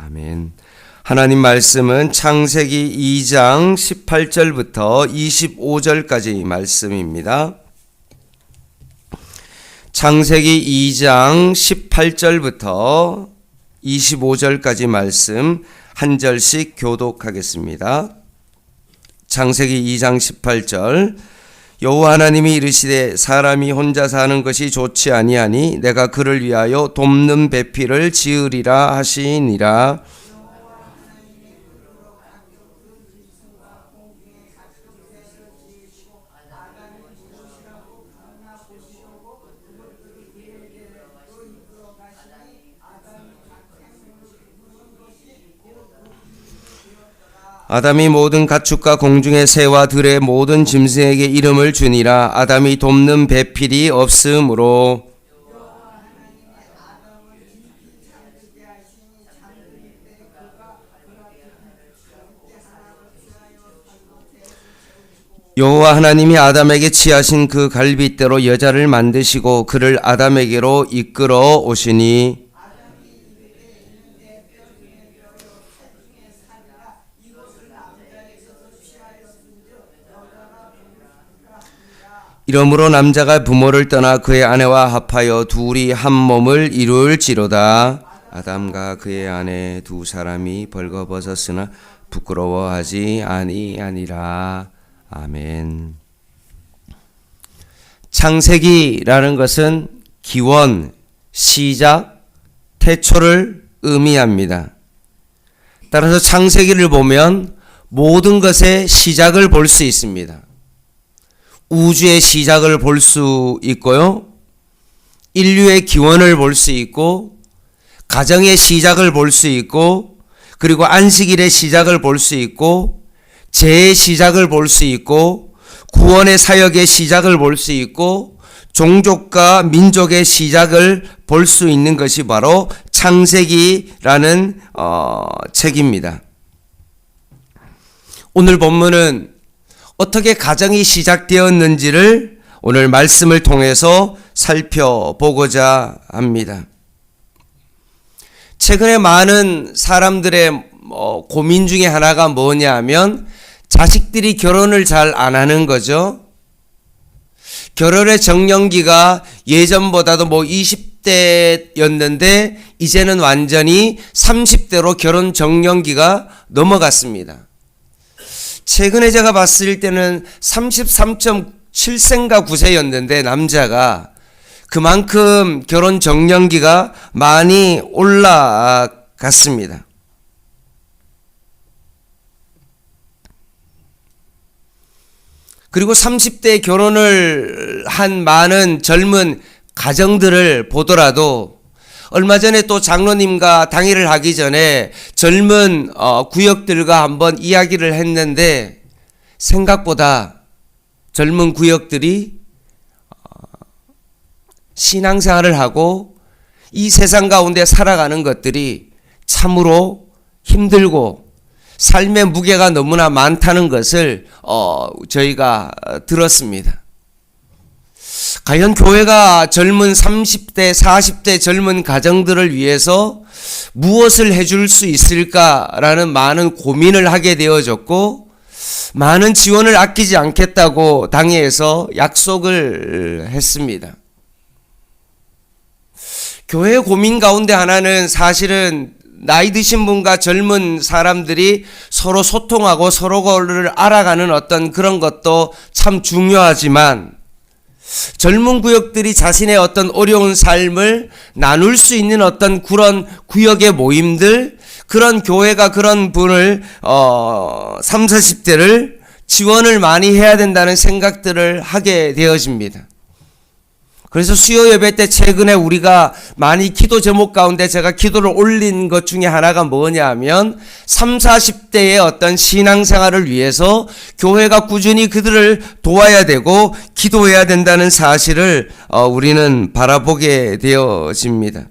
아멘. 하나님 말씀은 창세기 2장 18절부터 25절까지 말씀입니다. 창세기 2장 18절부터 25절까지 말씀 한 절씩 교독하겠습니다. 창세기 2장 18절 여호와 하나님이 이르시되 사람이 혼자 사는 것이 좋지 아니하니 내가 그를 위하여 돕는 배필을 지으리라 하시니라 아담이 모든 가축과 공중의 새와 들의 모든 짐승에게 이름을 주니라. 아담이 돕는 배필이 없으므로. 여호와 하나님이 아담에게 취하신 그 갈빗대로 여자를 만드시고 그를 아담에게로 이끌어 오시니 이러므로 남자가 부모를 떠나 그의 아내와 합하여 둘이 한 몸을 이룰지로다. 아담과 그의 아내 두 사람이 벌거벗었으나 부끄러워하지 아니하니라. 아멘. 창세기라는 것은 기원, 시작, 태초를 의미합니다. 따라서 창세기를 보면 모든 것의 시작을 볼 수 있습니다. 우주의 시작을 볼 수 있고요. 인류의 기원을 볼 수 있고, 가정의 시작을 볼 수 있고, 그리고 안식일의 시작을 볼 수 있고, 재의 시작을 볼 수 있고, 구원의 사역의 시작을 볼 수 있고, 종족과 민족의 시작을 볼 수 있는 것이 바로 창세기라는 어, 책입니다. 오늘 본문은 어떻게 가정이 시작되었는지를 오늘 말씀을 통해서 살펴보고자 합니다. 최근에 많은 사람들의 뭐 고민 중에 하나가 뭐냐 하면 자식들이 결혼을 잘 안 하는 거죠. 결혼의 정년기가 예전보다도 뭐 20대였는데 이제는 완전히 30대로 결혼 정년기가 넘어갔습니다. 최근에 제가 봤을 때는 33.7세인가 9세였는데 남자가 그만큼 결혼 정년기가 많이 올라갔습니다. 그리고 30대 결혼을 한 많은 젊은 가정들을 보더라도 얼마 전에 또 장로님과 당의를 하기 전에 젊은 어, 구역들과 한번 이야기를 했는데 생각보다 젊은 구역들이 어, 신앙생활을 하고 이 세상 가운데 살아가는 것들이 참으로 힘들고 삶의 무게가 너무나 많다는 것을 어, 저희가 들었습니다. 과연 교회가 젊은 30대, 40대 젊은 가정들을 위해서 무엇을 해줄 수 있을까라는 많은 고민을 하게 되어졌고, 많은 지원을 아끼지 않겠다고 당회에서 약속을 했습니다. 교회 고민 가운데 하나는 사실은 나이 드신 분과 젊은 사람들이 서로 소통하고 서로를 알아가는 어떤 그런 것도 참 중요하지만 젊은 구역들이 자신의 어떤 어려운 삶을 나눌 수 있는 어떤 그런 구역의 모임들, 그런 교회가 그런 분을, 어, 3, 40대를 지원을 많이 해야 된다는 생각들을 하게 되어집니다. 그래서 수요 예배 때 최근에 우리가 많이 기도 제목 가운데 제가 기도를 올린 것 중에 하나가 뭐냐 하면 3, 40대의 어떤 신앙생활을 위해서 교회가 꾸준히 그들을 도와야 되고 기도해야 된다는 사실을 어, 우리는 바라보게 되어집니다.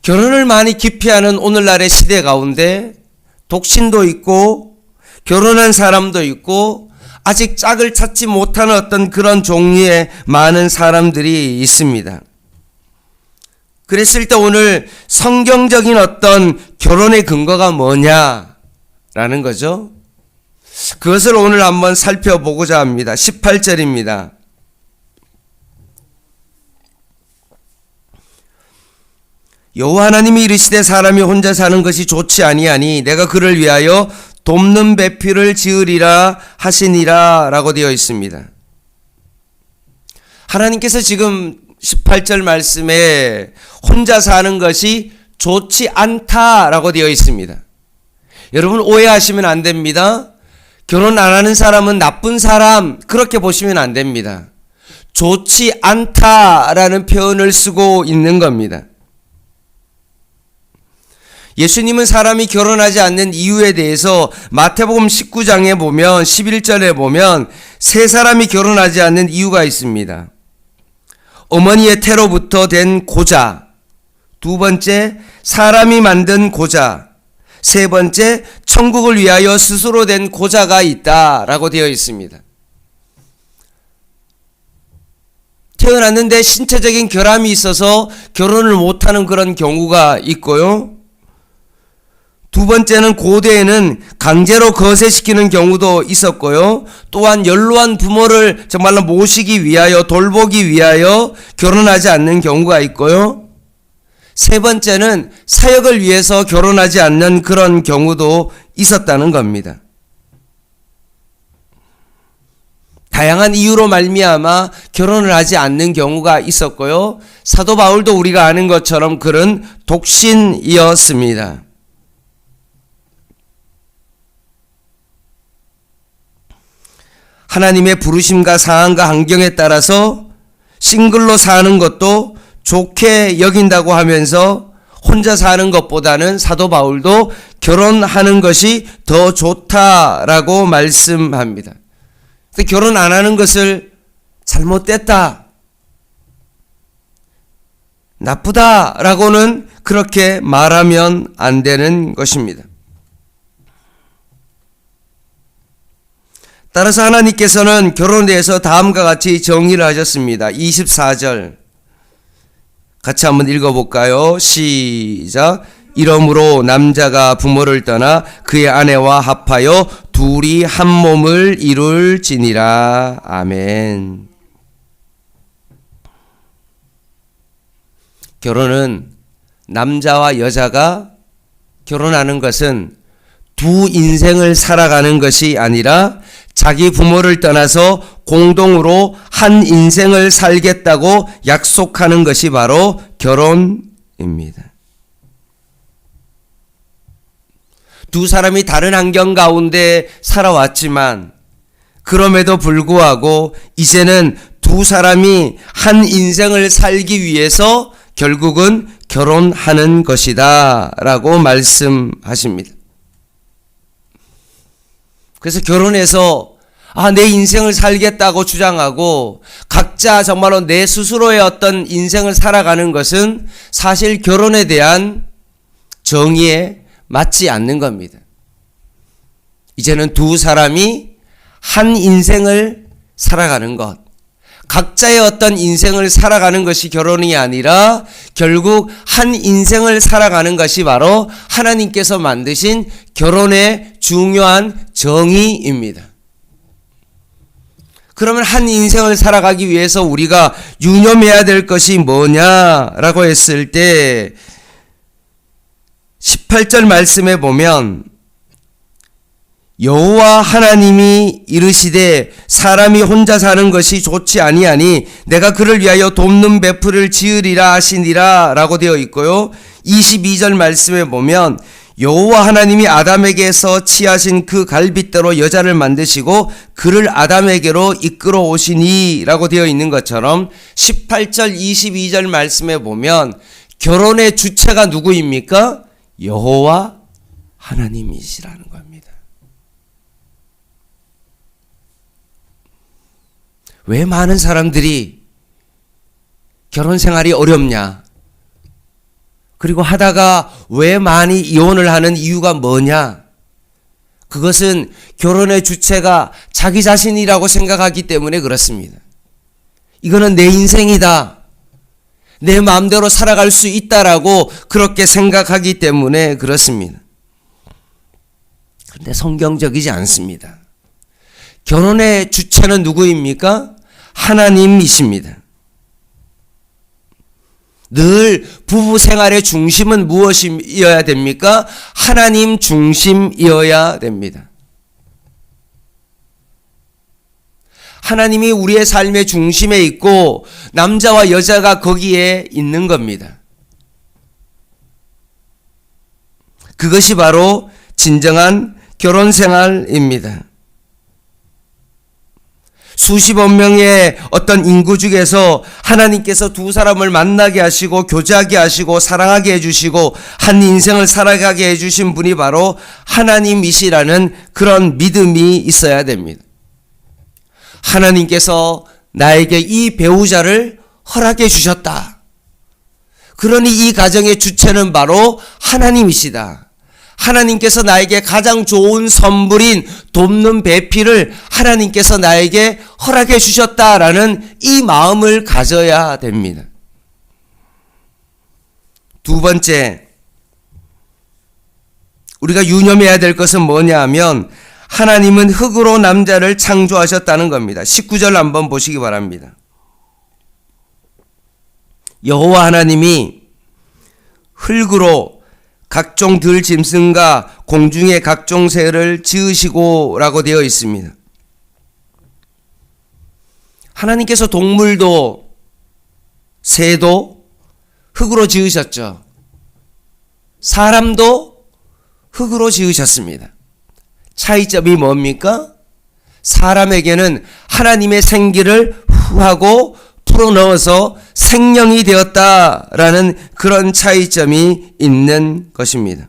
결혼을 많이 기피하는 오늘날의 시대 가운데 독신도 있고 결혼한 사람도 있고 아직 짝을 찾지 못하는 어떤 그런 종류의 많은 사람들이 있습니다. 그랬을 때 오늘 성경적인 어떤 결혼의 근거가 뭐냐라는 거죠. 그것을 오늘 한번 살펴보고자 합니다. 18절입니다. 여호와 하나님이 이르시되 사람이 혼자 사는 것이 좋지 아니하니 내가 그를 위하여 돕는 배필을 지으리라 하시니라 라고 되어 있습니다. 하나님께서 지금 18절 말씀에 혼자 사는 것이 좋지 않다라고 되어 있습니다. 여러분 오해하시면 안 됩니다. 결혼 안 하는 사람은 나쁜 사람 그렇게 보시면 안 됩니다. 좋지 않다라는 표현을 쓰고 있는 겁니다. 예수님은 사람이 결혼하지 않는 이유에 대해서 마태복음 19장에 보면 11절에 보면 세 사람이 결혼하지 않는 이유가 있습니다. 어머니의 태로부터 된 고자, 두 번째 사람이 만든 고자, 세 번째 천국을 위하여 스스로 된 고자가 있다라고 되어 있습니다. 태어났는데 신체적인 결함이 있어서 결혼을 못하는 그런 경우가 있고요. 두 번째는 고대에는 강제로 거세시키는 경우도 있었고요. 또한 연로한 부모를 정말로 모시기 위하여 돌보기 위하여 결혼하지 않는 경우가 있고요. 세 번째는 사역을 위해서 결혼하지 않는 그런 경우도 있었다는 겁니다. 다양한 이유로 말미암아 결혼을 하지 않는 경우가 있었고요. 사도 바울도 우리가 아는 것처럼 그런 독신이었습니다. 하나님의 부르심과 상황과 환경에 따라서 싱글로 사는 것도 좋게 여긴다고 하면서 혼자 사는 것보다는 사도 바울도 결혼하는 것이 더 좋다라고 말씀합니다. 결혼 안 하는 것을 잘못됐다, 나쁘다라고는 그렇게 말하면 안 되는 것입니다. 따라서 하나님께서는 결혼에 대해서 다음과 같이 정의를 하셨습니다. 24절. 같이 한번 읽어볼까요? 시작. 이러므로 남자가 부모를 떠나 그의 아내와 합하여 둘이 한 몸을 이룰지니라. 아멘. 결혼은 남자와 여자가 결혼하는 것은 두 인생을 살아가는 것이 아니라 자기 부모를 떠나서 공동으로 한 인생을 살겠다고 약속하는 것이 바로 결혼입니다. 두 사람이 다른 환경 가운데 살아왔지만 그럼에도 불구하고 이제는 두 사람이 한 인생을 살기 위해서 결국은 결혼하는 것이다 라고 말씀하십니다. 그래서 결혼해서 아, 내 인생을 살겠다고 주장하고 각자 정말로 내 스스로의 어떤 인생을 살아가는 것은 사실 결혼에 대한 정의에 맞지 않는 겁니다. 이제는 두 사람이 한 인생을 살아가는 것. 각자의 어떤 인생을 살아가는 것이 결혼이 아니라 결국 한 인생을 살아가는 것이 바로 하나님께서 만드신 결혼의 중요한 정의입니다. 그러면 한 인생을 살아가기 위해서 우리가 유념해야 될 것이 뭐냐라고 했을 때 18절 말씀에 보면 여호와 하나님이 이르시되 사람이 혼자 사는 것이 좋지 아니하니 내가 그를 위하여 돕는 베풀을 지으리라 하시니라 라고 되어 있고요. 22절 말씀에 보면 여호와 하나님이 아담에게서 취하신 그 갈빗대로 여자를 만드시고 그를 아담에게로 이끌어 오시니 라고 되어 있는 것처럼 18절 22절 말씀에 보면 결혼의 주체가 누구입니까? 여호와 하나님이시라는 겁니다. 왜 많은 사람들이 결혼 생활이 어렵냐? 그리고 하다가 왜 많이 이혼을 하는 이유가 뭐냐? 그것은 결혼의 주체가 자기 자신이라고 생각하기 때문에 그렇습니다. 이거는 내 인생이다. 내 마음대로 살아갈 수 있다라고 그렇게 생각하기 때문에 그렇습니다. 근데 성경적이지 않습니다. 결혼의 주체는 누구입니까? 하나님이십니다. 늘 부부 생활의 중심은 무엇이어야 됩니까? 하나님 중심이어야 됩니다. 하나님이 우리의 삶의 중심에 있고 남자와 여자가 거기에 있는 겁니다. 그것이 바로 진정한 결혼 생활입니다. 수십억 명의 어떤 인구 중에서 하나님께서 두 사람을 만나게 하시고 교제하게 하시고 사랑하게 해주시고 한 인생을 살아가게 해주신 분이 바로 하나님이시라는 그런 믿음이 있어야 됩니다. 하나님께서 나에게 이 배우자를 허락해 주셨다. 그러니 이 가정의 주체는 바로 하나님이시다. 하나님께서 나에게 가장 좋은 선물인 돕는 배필을 하나님께서 나에게 허락해 주셨다라는 이 마음을 가져야 됩니다. 두 번째, 우리가 유념해야 될 것은 뭐냐 하면 하나님은 흙으로 남자를 창조하셨다는 겁니다. 19절 한번 보시기 바랍니다. 여호와 하나님이 흙으로 각종 들 짐승과 공중의 각종 새를 지으시고라고 되어 있습니다. 하나님께서 동물도 새도 흙으로 지으셨죠. 사람도 흙으로 지으셨습니다. 차이점이 뭡니까? 사람에게는 하나님의 생기를 후하고 풀어넣어서 생명이 되었다라는 그런 차이점이 있는 것입니다.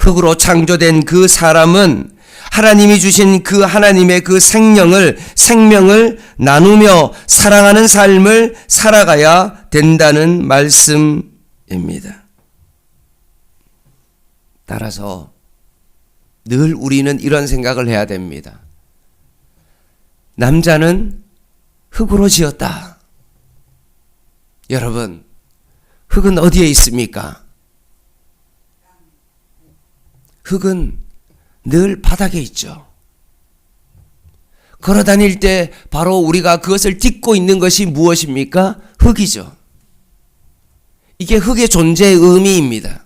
흙으로 창조된 그 사람은 하나님이 주신 그 하나님의 그 생명을 생명을 나누며 사랑하는 삶을 살아가야 된다는 말씀입니다. 따라서 늘 우리는 이런 생각을 해야 됩니다. 남자는 흙으로 지었다. 여러분, 흙은 어디에 있습니까? 흙은 늘 바닥에 있죠. 걸어 다닐 때 바로 우리가 그것을 딛고 있는 것이 무엇입니까? 흙이죠. 이게 흙의 존재의 의미입니다.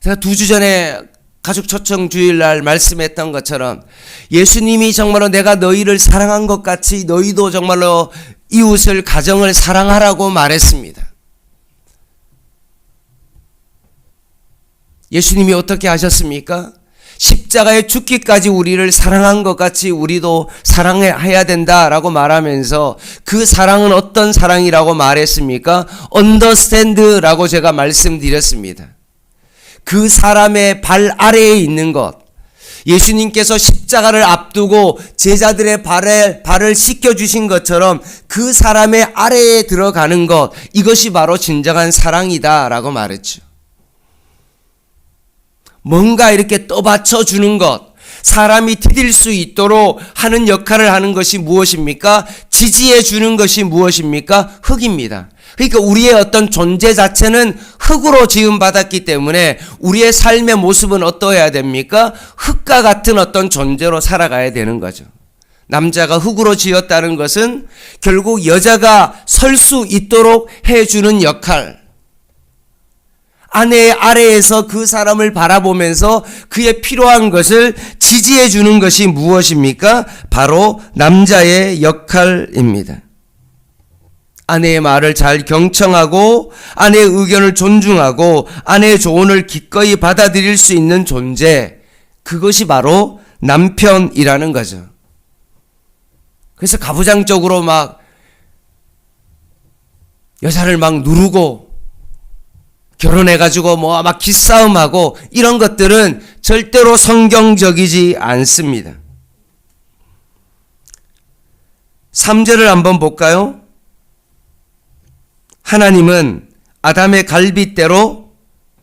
제가 두 주 전에 가족 초청 주일날 말씀했던 것처럼 예수님이 정말로 내가 너희를 사랑한 것 같이 너희도 정말로 이웃을 가정을 사랑하라고 말했습니다. 예수님이 어떻게 하셨습니까? 십자가에 죽기까지 우리를 사랑한 것 같이 우리도 사랑해야 된다라고 말하면서 그 사랑은 어떤 사랑이라고 말했습니까? understand라고 제가 말씀드렸습니다. 그 사람의 발 아래에 있는 것. 예수님께서 십자가를 앞두고 제자들의 발에, 발을 씻겨 주신 것처럼 그 사람의 아래에 들어가는 것. 이것이 바로 진정한 사랑이다라고 말했죠. 뭔가 이렇게 떠받쳐 주는 것. 사람이 디딜 수 있도록 하는 역할을 하는 것이 무엇입니까? 지지해 주는 것이 무엇입니까? 흙입니다. 그러니까 우리의 어떤 존재 자체는 흙으로 지음받았기 때문에 우리의 삶의 모습은 어떠해야 됩니까? 흙과 같은 어떤 존재로 살아가야 되는 거죠. 남자가 흙으로 지었다는 것은 결국 여자가 설 수 있도록 해주는 역할. 아내의 아래에서 그 사람을 바라보면서 그의 필요한 것을 지지해 주는 것이 무엇입니까? 바로 남자의 역할입니다. 아내의 말을 잘 경청하고 아내의 의견을 존중하고 아내의 조언을 기꺼이 받아들일 수 있는 존재. 그것이 바로 남편이라는 거죠. 그래서 가부장적으로 막 여자를 막 누르고 결혼해가지고 뭐 막 기싸움하고 이런 것들은 절대로 성경적이지 않습니다. 3절을 한번 볼까요? 하나님은 아담의 갈빗대로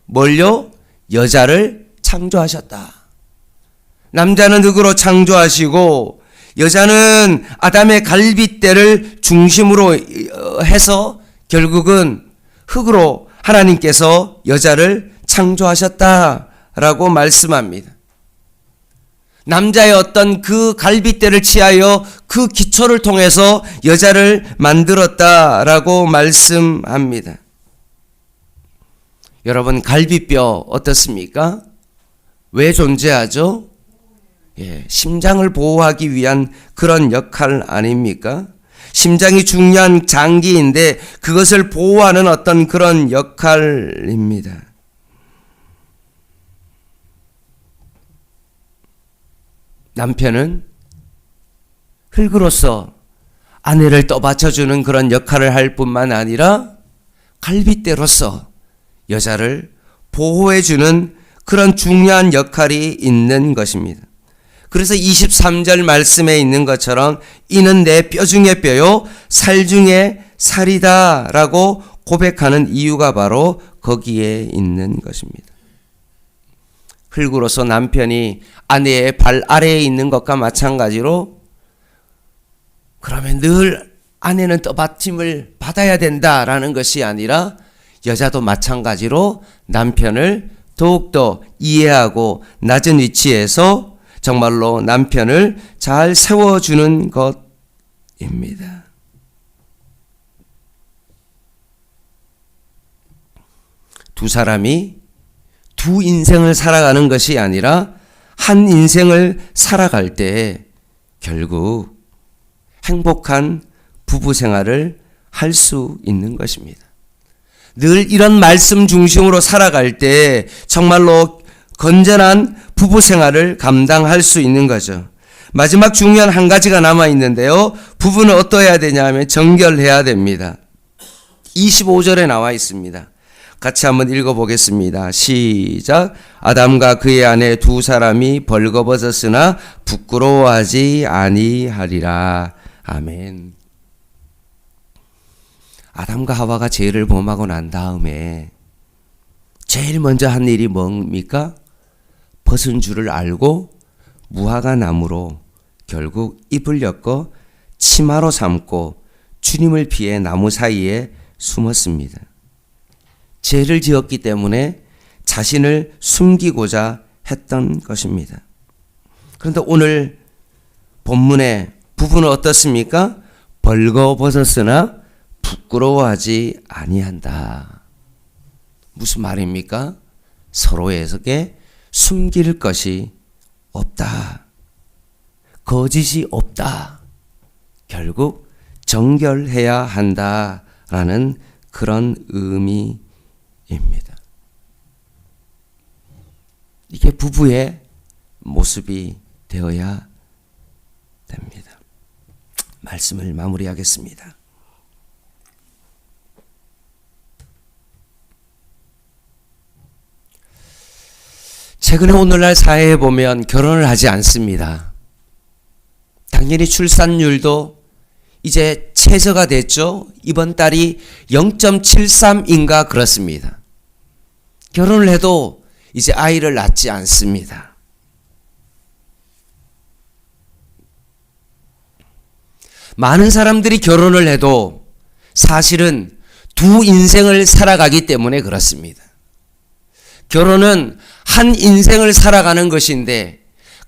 뭘요? 여자를 창조하셨다. 남자는 흙으로 창조하시고 여자는 아담의 갈빗대를 중심으로 어, 해서 결국은 흙으로 하나님께서 여자를 창조하셨다라고 말씀합니다. 남자의 어떤 그 갈빗대를 취하여 그 기초를 통해서 여자를 만들었다라고 말씀합니다. 여러분 갈비뼈 어떻습니까? 왜 존재하죠? 예, 심장을 보호하기 위한 그런 역할 아닙니까? 심장이 중요한 장기인데 그것을 보호하는 어떤 그런 역할입니다. 남편은 흙으로서 아내를 떠받쳐주는 그런 역할을 할 뿐만 아니라 갈빗대로서 여자를 보호해주는 그런 중요한 역할이 있는 것입니다. 그래서 23절 말씀에 있는 것처럼 이는 내 뼈 중에 뼈요, 살 중에 살이다 라고 고백하는 이유가 바로 거기에 있는 것입니다. 흙으로서 남편이 아내의 발 아래에 있는 것과 마찬가지로 그러면 늘 아내는 떠받침을 받아야 된다라는 것이 아니라 여자도 마찬가지로 남편을 더욱더 이해하고 낮은 위치에서 정말로 남편을 잘 세워주는 것입니다. 두 사람이 두 인생을 살아가는 것이 아니라 한 인생을 살아갈 때 결국 행복한 부부 생활을 할 수 있는 것입니다. 늘 이런 말씀 중심으로 살아갈 때 정말로 건전한 부부 생활을 감당할 수 있는 거죠. 마지막 중요한 한 가지가 남아 있는데요. 부부는 어떠해야 되냐 하면 정결해야 됩니다. 25절에 나와 있습니다. 같이 한번 읽어보겠습니다. 시작. 아담과 그의 아내 두 사람이 벌거벗었으나 부끄러워하지 아니하리라. 아멘. 아담과 하와가 죄를 범하고 난 다음에 제일 먼저 한 일이 뭡니까? 벗은 줄을 알고 무화과 나무로 결국 입을 엮어 치마로 삼고 주님을 피해 나무 사이에 숨었습니다. 죄를 지었기 때문에 자신을 숨기고자 했던 것입니다. 그런데 오늘 본문의 부분은 어떻습니까? 벌거벗었으나 부끄러워하지 아니한다. 무슨 말입니까? 서로에게 숨길 것이 없다. 거짓이 없다. 결국 정결해야 한다라는 그런 의미 입니다. 이게 부부의 모습이 되어야 됩니다. 말씀을 마무리하겠습니다. 최근에 오늘날 사회에 보면 결혼을 하지 않습니다. 당연히 출산율도 이제 최저가 됐죠. 이번 달이 0.73인가 그렇습니다. 결혼을 해도 이제 아이를 낳지 않습니다. 많은 사람들이 결혼을 해도 사실은 두 인생을 살아가기 때문에 그렇습니다. 결혼은 한 인생을 살아가는 것인데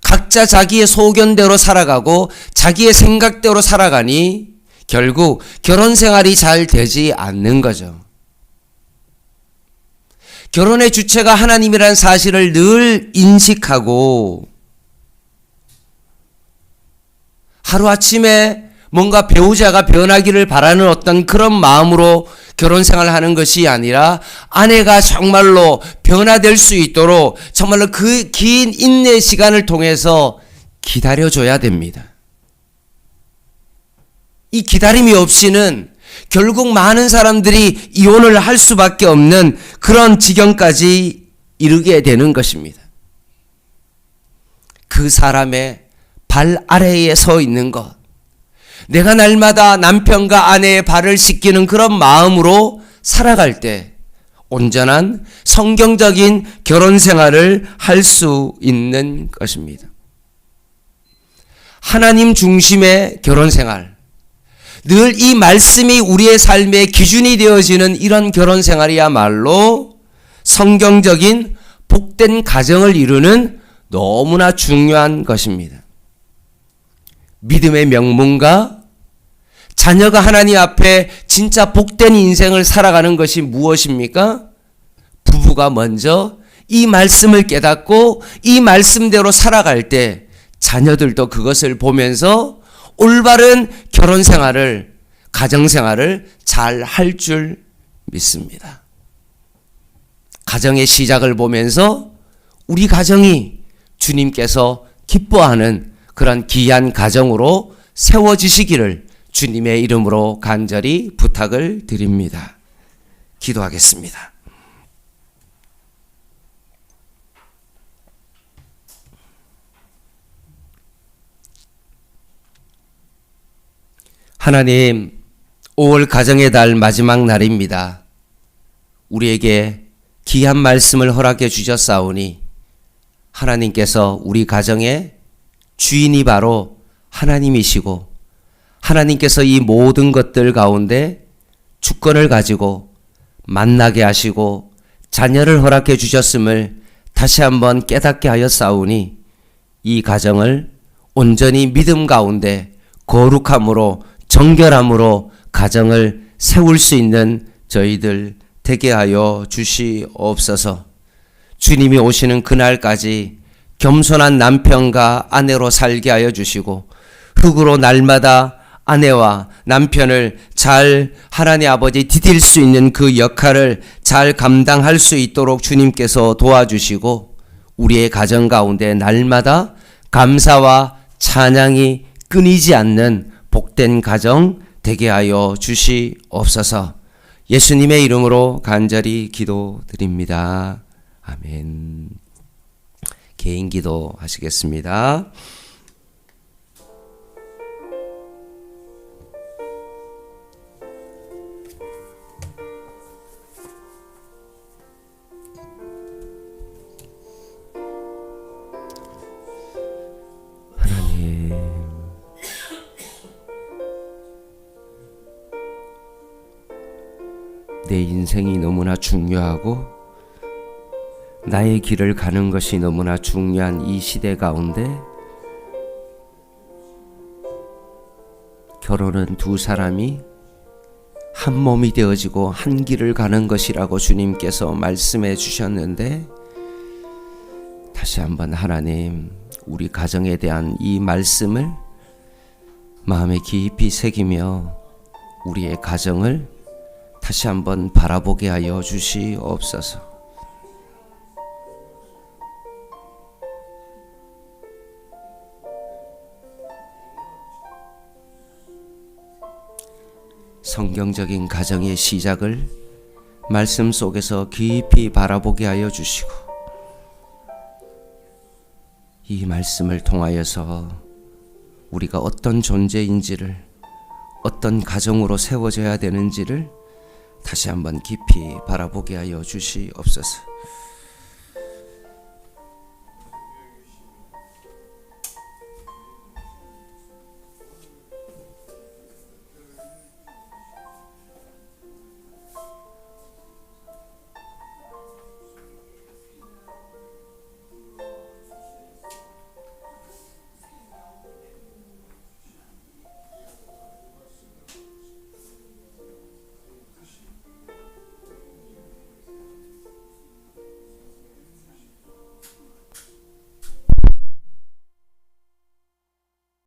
각자 자기의 소견대로 살아가고 자기의 생각대로 살아가니 결국 결혼 생활이 잘 되지 않는 거죠. 결혼의 주체가 하나님이란 사실을 늘 인식하고 하루아침에 뭔가 배우자가 변하기를 바라는 어떤 그런 마음으로 결혼 생활을 하는 것이 아니라 아내가 정말로 변화될 수 있도록 정말로 그 긴 인내 시간을 통해서 기다려줘야 됩니다. 이 기다림이 없이는 결국 많은 사람들이 이혼을 할 수밖에 없는 그런 지경까지 이르게 되는 것입니다. 그 사람의 발 아래에 서 있는 것. 내가 날마다 남편과 아내의 발을 씻기는 그런 마음으로 살아갈 때 온전한 성경적인 결혼 생활을 할 수 있는 것입니다. 하나님 중심의 결혼 생활. 늘 이 말씀이 우리의 삶의 기준이 되어지는 이런 결혼 생활이야말로 성경적인 복된 가정을 이루는 너무나 중요한 것입니다. 믿음의 명문과 자녀가 하나님 앞에 진짜 복된 인생을 살아가는 것이 무엇입니까? 부부가 먼저 이 말씀을 깨닫고 이 말씀대로 살아갈 때 자녀들도 그것을 보면서 올바른 결혼 생활을, 가정 생활을 잘 할 줄 믿습니다. 가정의 시작을 보면서 우리 가정이 주님께서 기뻐하는 그런 귀한 가정으로 세워지시기를 주님의 이름으로 간절히 부탁을 드립니다. 기도하겠습니다. 하나님, 5월 가정의 달 마지막 날입니다. 우리에게 귀한 말씀을 허락해 주셨사오니 하나님께서 우리 가정의 주인이 바로 하나님이시고 하나님께서 이 모든 것들 가운데 주권을 가지고 만나게 하시고 자녀를 허락해 주셨음을 다시 한번 깨닫게 하였사오니 이 가정을 온전히 믿음 가운데 거룩함으로 정결함으로 가정을 세울 수 있는 저희들 되게 하여 주시옵소서. 주님이 오시는 그날까지 겸손한 남편과 아내로 살게 하여 주시고 흙으로 날마다 아내와 남편을 잘 하나님 아버지 디딜 수 있는 그 역할을 잘 감당할 수 있도록 주님께서 도와주시고 우리의 가정 가운데 날마다 감사와 찬양이 끊이지 않는 복된 가정 되게 하여 주시옵소서. 예수님의 이름으로 간절히 기도드립니다. 아멘. 개인 기도 하시겠습니다. 내 인생이 너무나 중요하고 나의 길을 가는 것이 너무나 중요한 이 시대 가운데 결혼은 두 사람이 한 몸이 되어지고 한 길을 가는 것이라고 주님께서 말씀해 주셨는데 다시 한번 하나님 우리 가정에 대한 이 말씀을 마음에 깊이 새기며 우리의 가정을 다시 한번 바라보게 하여 주시옵소서. 성경적인 가정의 시작을 말씀 속에서 깊이 바라보게 하여 주시고 이 말씀을 통하여서 우리가 어떤 존재인지를 어떤 가정으로 세워져야 되는지를 다시 한번 깊이 바라보게 하여 주시옵소서.